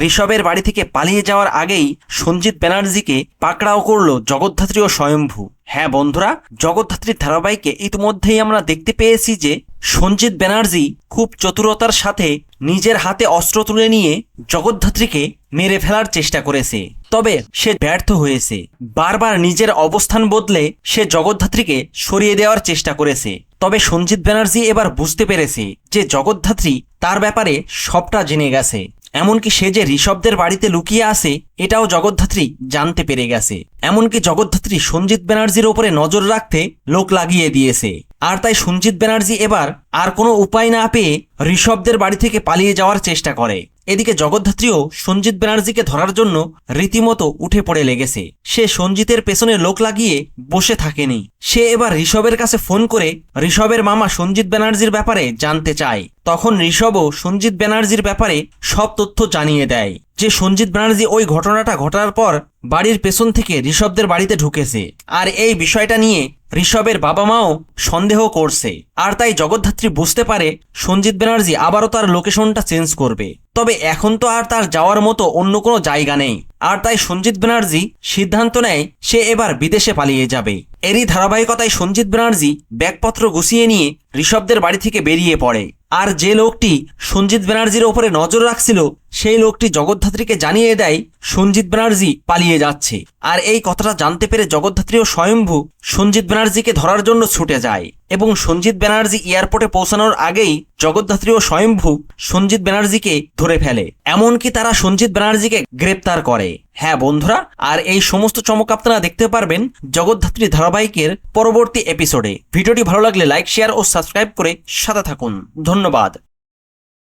ঋষভের বাড়ি থেকে পালিয়ে যাওয়ার আগেই সঞ্জিত ব্যানার্জিকে পাকড়াও করল জগদ্ধাত্রী ও স্বয়ম্ভু। হ্যাঁ বন্ধুরা, জগদ্ধাত্রীর ধারাবাহিকে ইতিমধ্যেই আমরা দেখতে পেয়েছি যে সঞ্জিত ব্যানার্জি খুব চতুরতার সাথে নিজের হাতে অস্ত্র তুলে নিয়ে জগদ্ধাত্রীকে মেরে ফেলার চেষ্টা করেছে। তবে সে ব্যর্থ হয়েছে। বারবার নিজের অবস্থান বদলে সে জগদ্ধাত্রীকে সরিয়ে দেওয়ার চেষ্টা করেছে। তবে সঞ্জিত ব্যানার্জি এবার বুঝতে পেরেছে যে জগদ্ধাত্রী তার ব্যাপারে সবটা জেনে গেছে। এমনকি সে যে ঋষভদের বাড়িতে লুকিয়ে আসে এটাও জগদ্ধাত্রী জানতে পেরে গেছে। এমনকি জগদ্ধাত্রী সঞ্জিত ব্যানার্জির ওপরে নজর রাখতে লোক লাগিয়ে দিয়েছে। আর তাই সঞ্জিত ব্যানার্জি এবার আর কোনো উপায় না পেয়ে ঋষভদের বাড়ি থেকে পালিয়ে যাওয়ার চেষ্টা করে। এদিকে জগদ্ধাত্রীও সঞ্জিত ব্যানার্জিকে ধরার জন্য রীতিমতো উঠে পড়ে লেগেছে। সে সঞ্জিতের পেছনে লোক লাগিয়ে বসে থাকেনি। সে এবার ঋষভের কাছে ফোন করে ঋষভের মামা সঞ্জিত ব্যানার্জির ব্যাপারে জানতে চায়। তখন ঋষভও সঞ্জিত ব্যানার্জির ব্যাপারে সব তথ্য জানিয়ে দেয় যে সঞ্জিত ব্যানার্জি ওই ঘটনাটা ঘটার পর বাড়ির পেছন থেকে ঋষভদের বাড়িতে ঢুকেছে। আর এই বিষয়টা নিয়ে ঋষভের বাবা মাও সন্দেহ করছে। আর তাই জগদ্ধাত্রী বুঝতে পারে সঞ্জিত ব্যানার্জি আবারও তার লোকেশনটা চেঞ্জ করবে। তবে এখন তো আর তার যাওয়ার মতো অন্য কোনো জায়গা নেই। আর তাই সঞ্জিত ব্যানার্জি সিদ্ধান্ত নেয় সে এবার বিদেশে পালিয়ে যাবে। এরই ধারাবাহিকতায় সঞ্জিত ব্যানার্জি ব্যাগপত্র গুছিয়ে নিয়ে ঋষভদের বাড়ি থেকে বেরিয়ে পড়ে। আর যে লোকটি সঞ্জিত ব্যানার্জির ওপরে নজর রাখছিল, সেই লোকটি জগদ্ধাত্রীকে জানিয়ে দেয়, সঞ্জিত ব্যানার্জি পালিয়ে যাচ্ছে। আর এই কথাটা জানতে পেরে জগদ্ধাত্রী ও স্বয়ম্ভু সঞ্জিত ব্যানার্জিকে ধরার জন্য ছুটে যায় এবং সঞ্জিত ব্যানার্জি এয়ারপোর্টে পৌঁছানোর আগেই জগদ্ধাত্রী ও স্বয়ম্ভু সঞ্জিত ব্যানার্জিকে ধরে ফেলে। এমনকি তারা সঞ্জিত ব্যানার্জিকে গ্রেপ্তার করে। হ্যাঁ বন্ধুরা, আর এই সমস্ত চমক আপনারা দেখতে পারবেন জগদ্ধাত্রী ধারাবাহিকের পরবর্তী এপিসোডে ভিডিওটি ভালো লাগলে লাইক শেয়ার ও সাবস্ক্রাইব করে সাথে থাকুন। ধন্যবাদ।